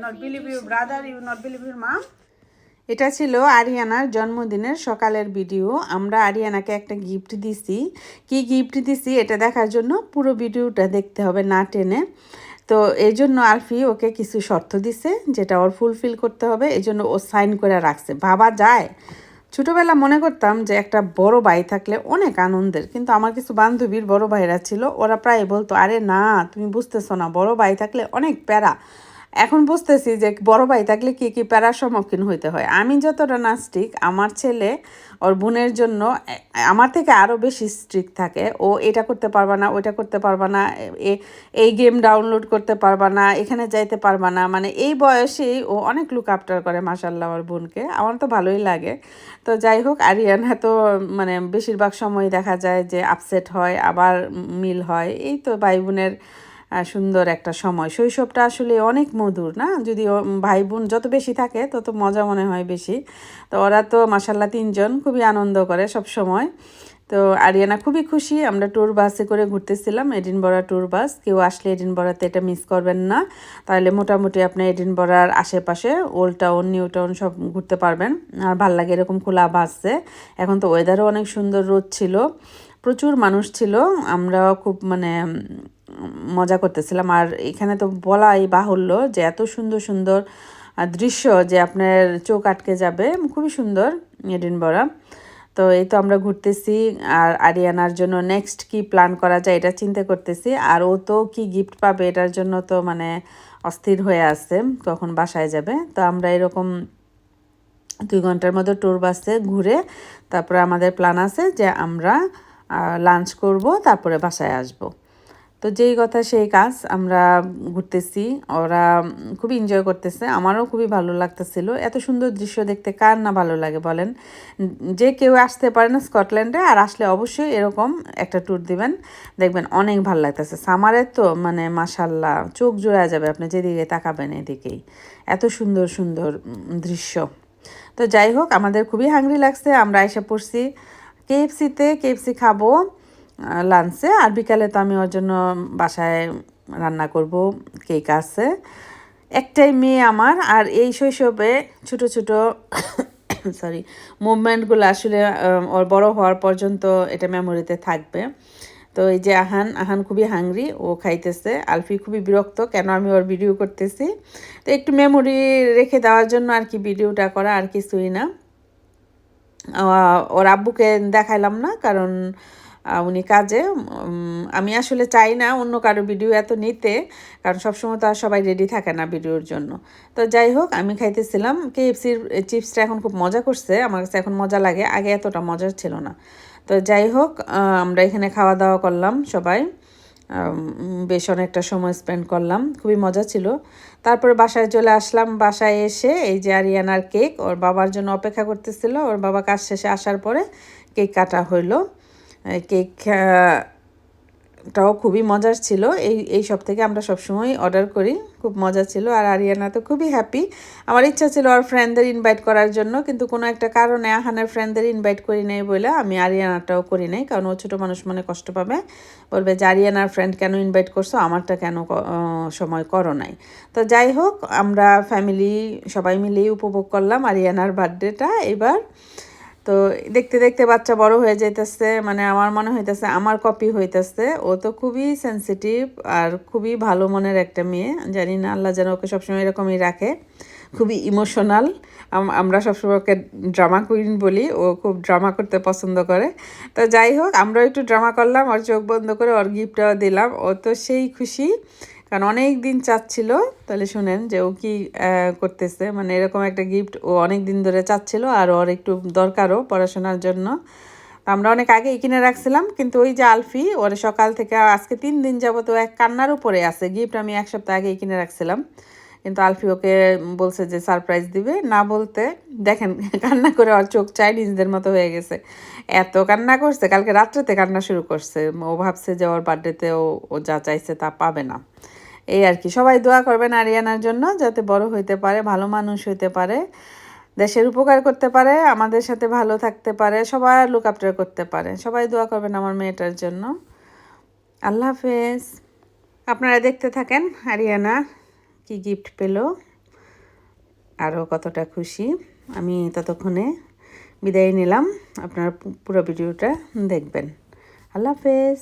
believe you, brother. You not believe your mom. এটা ছিল আরিয়ানার জন্মদিনের সকালের ভিডিও। আমরা আরিয়ানাকে একটা গিফট দিছি। কি গিফট দিছি এটা দেখার জন্য পুরো ভিডিওটা দেখতে হবে না টেনে। তো এই জন্য আলফি ওকে কিছু শর্ত দিছে যেটা ওর ফুলফিল করতে হবে। এই জন্য ও সাইন করে রাখছে। ভাবা যায়। ছোটোবেলা মনে করতাম যে একটা বড় ভাই থাকলে অনেক আনন্দের কিন্তু আমার কিছু বান্ধবীর বড় ভাইরা ছিল ওরা প্রায় বলতো আরে না তুমি বুঝতেছো না বড় ভাই থাকলে অনেক প্যারা। এখন বুঝতেছি যে বড় ভাই থাকলে কি কি প্যারার সম্মুখীন হইতে হয়। আমি যতটা না নাস্টিক আমার ছেলে ওর বোনের জন্য আমার থেকে আরও বেশি স্ট্রিক্ট থাকে। ও এটা করতে পারবা না, ওইটা করতে পারবা না এই গেম ডাউনলোড করতে পারবা না, এখানে যাইতে পারবা না। মানে এই বয়সেই ও অনেক লুক আফটার করে মাসাল্লাহ ওর বোনকে। আমার তো ভালোই লাগে। তো যাই হোক, আরিয়ানা তো মানে বেশিরভাগ সময় দেখা যায় যে আপসেট হয়, আবার মিল হয়। এই তো ভাই বোনের সুন্দর একটা সময়। শৈশবটা আসলে অনেক মধুর, না? যদি ভাই বোন যত বেশি থাকে, তত মজা মনে হয় বেশি। তো ওরা তো মাসাল্লাহ তিনজন, খুবই আনন্দ করে সব সময়। তো আরিয়ানা খুবই খুশি, আমরা ট্যুর বাসে করে ঘুরতেছিলাম, এডিনবরা ট্যুর বাস। কেউ আসলে এডিনবরাতে এটা মিস করবেন না। তাহলে মোটামুটি আপনি এডিনবরার আশেপাশে, ওল্ড টাউন, নিউ টাউন সব ঘুরতে পারবেন। আর ভালো লাগে এরকম খোলা বাসে। এখন তো ওয়েদারও অনেক সুন্দর রোদ ছিল। প্রচুর মানুষ ছিল। আমরা খুব মানে মজা করতেছিলাম। আর এখানে তো বলাই বাহুল্য যে এত সুন্দর সুন্দর দৃশ্য যে আপনার চোখ আটকে যাবে, খুবই সুন্দর এডিনবরা তো এই তো আমরা ঘুরতেছি আর আরিয়ানার জন্য নেক্সট কি প্ল্যান করা যায় এটা চিন্তা করতেছি। আর ও তো কি গিফট পাবে এটার জন্য তো মানে অস্থির হয়ে আছে, কখন বাসায় যাবে। তো আমরা এরকম দুই ঘণ্টার মতো ট্যুর বাসে ঘুরে তারপরে আমাদের প্ল্যান আছে যে আমরা লাঞ্চ করব, তারপরে বাসায় আসব। তো যেই কথা সেই কাজ আমরা ঘুরতেছি। ওরা খুবই এনজয় করতেছে। আমারও খুবই ভালো লাগতেছিল। এত সুন্দর দৃশ্য দেখতে কার না ভালো লাগে বলেন? যে কেউ আসতে পারে না স্কটল্যান্ডে আর আসলে অবশ্যই এরকম একটা ট্যুর দিবেন। দেখবেন অনেক ভালো লাগতেছে। সামারে তো মানে মাসাল্লাহ চোখ জোড়া যাবে আপনি যেদিকে তাকাবেন এদিকেই। এত সুন্দর সুন্দর দৃশ্য। তো যাই হোক, আমাদের খুবই হাংরি লাগছে। আমরা এসে পড়ছি। কেএফসিতে কেএফসি খাব। লাঞ্চে, আর বিকালে তো আমি ওর জন্য বাসায় রান্না করব, কেক আছে। একটাই মেয়ে আমার, আর এই শৈশবে ছোট ছোট সরি মুভমেন্টগুলো আসলে ওর বড় হওয়ার পর্যন্ত এটা মেমোরিতে থাকবে। তো এই যে আহান আহান খুবই হাংরি ও খাইতেছে। আলফি খুবই বিরক্ত, কেন আমি ওর ভিডিও করতেছি? তো একটু মেমোরি রেখে দেওয়ার জন্য আর কি ভিডিওটা করা আর কিছুই না। ওর আব্বুকে দেখাইলাম না, কারণ উনি কাজে। আমি আসলে চাই না অন্য কারও ভিডিও এত নিতে, কারণ সবসময় তো আর সবাই রেডি থাকে না ভিডিওর জন্য। তো যাই হোক, আমি খাইতেছিলাম। কেএফসির চিপসটা এখন খুব মজা করছে। আমার কাছে এখন মজা লাগে। আগে এতটা মজার ছিল না। তো যাই হোক আমরা এখানে খাওয়া দাওয়া করলাম সবাই। বেশ অনেকটা সময় স্পেন্ড করলাম। খুবই মজা ছিল। তারপরে বাসায় চলে আসলাম। বাসায় এসে এই যে আরিয়ানার কেক ওর বাবার জন্য অপেক্ষা করতেছিল। ওর বাবা কাজ শেষে আসার পরে কেক কাটা হইল। এই কেক টাও খুবই মজার ছিল। এই এই সব থেকে আমরা সবসময় অর্ডার করি। খুব মজা ছিল। আর আরিয়ানা তো খুবই হ্যাপি আমার ইচ্ছা ছিল ওর ফ্রেন্ডদের ইনভাইট করার জন্য, কিন্তু কোনো একটা কারণে আহানের ফ্রেন্ডদের ইনভাইট করি নাই বলে আমি আরিয়ানাটাও করি নাই, কারণ ও ছোটো মানুষ, মনে কষ্ট পাবে। বলবে যে, আরিয়ানার ফ্রেন্ড কেন ইনভাইট করছ? আমারটা কেন সময় করো নাই? তো যাই হোক, আমরা ফ্যামিলি সবাই মিলেই উপভোগ করলাম আরিয়ানার বার্থডেটা এবার তো দেখতে দেখতে বাচ্চা বড় হয়ে যাইতেছে মানে আমার মনে হইতেছে আমার কপি হইতেছে। ও তো খুবই সেনসিটিভ আর খুবই ভালো মনের একটা মেয়ে। জানি না আল্লাহ যেন ওকে সবসময় এরকমই রাখে। খুবই ইমোশনাল আমরা সবসময় ওকে ড্রামা কুইন বলি। ও খুব ড্রামা করতে পছন্দ করে। তো যাই হোক আমরা একটু ড্রামা করলাম, ওর চোখ বন্ধ করে ওর গিফটটাও দিলাম। ও তো সেই খুশি। কারণ অনেক দিন চাচ্ছিল, তাহলে শুনেন যে ও কি করতেছে। মানে এরকম একটা গিফট ও অনেক দিন ধরে চাচ্ছিল আর ওর একটু দরকারও পড়াশোনার জন্য। আমরা অনেক আগেই কিনে রাখছিলাম, কিন্তু ওই যে আলফি, ওর সকাল থেকে আজকে তিন দিন যাবত ও এক কান্নার উপরে আছে। গিফট আমি এক সপ্তাহ আগেই কিনে রাখছিলাম। কিন্তু আলফি ওকে বলছে যে সারপ্রাইজ দিবে, না বলতে দেখেন, কান্না করে ওর চোখ চাই নিজেদের মতো হয়ে গেছে। এত কান্না করছে, কালকে রাত্রেতে কান্না শুরু করছে। ও ভাবছে যে ওর বার্থডেতে ও যা চাইছে তা পাবে না। এই আর কি। সবাই দোয়া করবেন আরিয়ানার জন্য যাতে বড় হইতে পারে, ভালো মানুষ হইতে পারে, দেশের উপকার করতে পারে, আমাদের সাথে ভালো থাকতে পারে, সবার লুক আপটার করতে পারে। সবাই দোয়া করবেন আমার মেয়েটার জন্য। আল্লাহ হাফেজ। আপনারা দেখতে থাকেন আরিয়ানা কি গিফট পেল আরও কতটা খুশি। আমি ততক্ষণে বিদায় নিলাম। আপনারা পুরো ভিডিওটা দেখবেন। আল্লাহ হাফেজ।